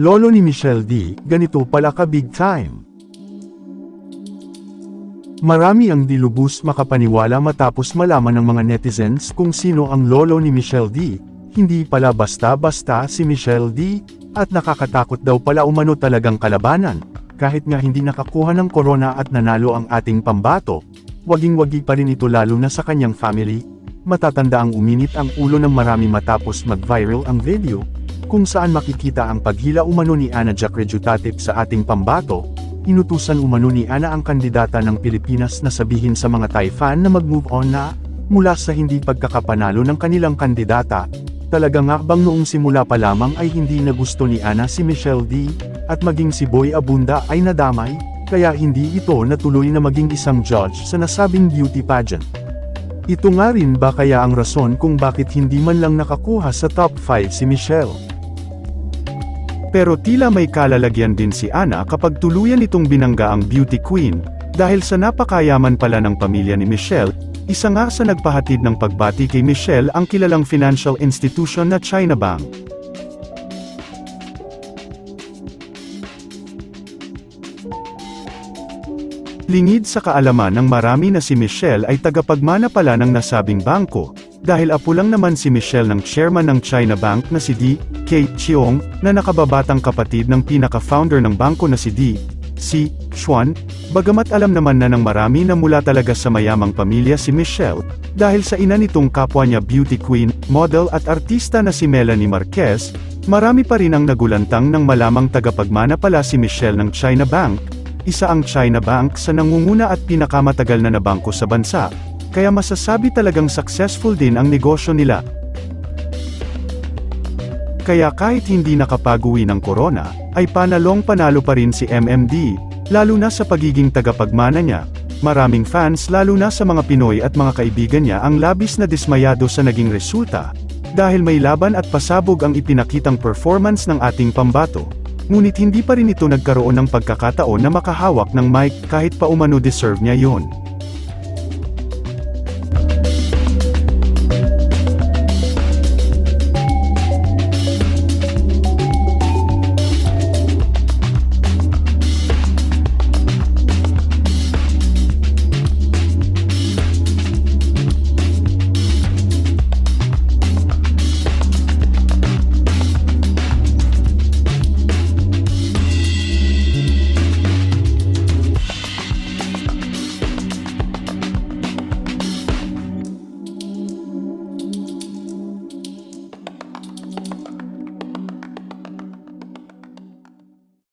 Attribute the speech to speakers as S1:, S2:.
S1: Lolo ni Michelle D, ganito pala ka big time. Marami ang dilubos makapaniwala matapos malaman ng mga netizens kung sino ang lolo ni Michelle D. Hindi pala basta-basta si Michelle D. At nakakatakot daw pala umano talagang kalabanan. Kahit nga hindi nakakuha ng corona at nanalo ang ating pambato, waging-wagi pa rin ito lalo na sa kanyang family. Matatanda ang uminit ang ulo ng marami matapos mag-viral ang video, kung saan makikita ang paghila umano ni Ana Jack Rejutatip sa ating pambato, inutusan umano ni Ana ang kandidata ng Pilipinas na sabihin sa mga Thai fan na mag-move on na, mula sa hindi pagkakapanalo ng kanilang kandidata, talaga nga bang noong simula pa lamang ay hindi na gusto ni Ana si Michelle D, at maging si Boy Abunda ay nadamay, kaya hindi ito natuloy na maging isang judge sa nasabing beauty pageant. Ito nga rin ba kaya ang rason kung bakit hindi man lang nakakuha sa top 5 si Michelle? Pero tila may kalalagyan din si Ana kapag tuluyan itong binangga ang beauty queen, dahil sa napakayaman pala ng pamilya ni Michelle, isa nga sa nagpahatid ng pagbati kay Michelle ang kilalang financial institution na China Bank. Lingid sa kaalaman ng marami na si Michelle ay tagapagmana pala ng nasabing bangko, dahil apo lang naman si Michelle ng chairman ng China Bank na si D. K. Chiong, na nakababatang kapatid ng pinaka-founder ng bangko na si D. Si Xuan, bagamat alam naman na ng marami na mula talaga sa mayamang pamilya si Michelle, dahil sa ina nitong kapwa niya beauty queen, model at artista na si Melanie Marquez, marami pa rin ang nagulantang ng malamang tagapagmana pala si Michelle ng China Bank, isa ang China Bank sa nangunguna at pinakamatagal na na bangko sa bansa, kaya masasabi talagang successful din ang negosyo nila. Kaya kahit hindi nakapag-uwi ng corona, ay panalong panalo pa rin si MMD, lalo na sa pagiging tagapagmana niya. Maraming fans lalo na sa mga Pinoy at mga kaibigan niya ang labis na dismayado sa naging resulta, dahil may laban at pasabog ang ipinakitang performance ng ating pambato. Ngunit hindi pa rin ito nagkaroon ng pagkakataon na makahawak ng mic kahit pa umano deserve niya yon.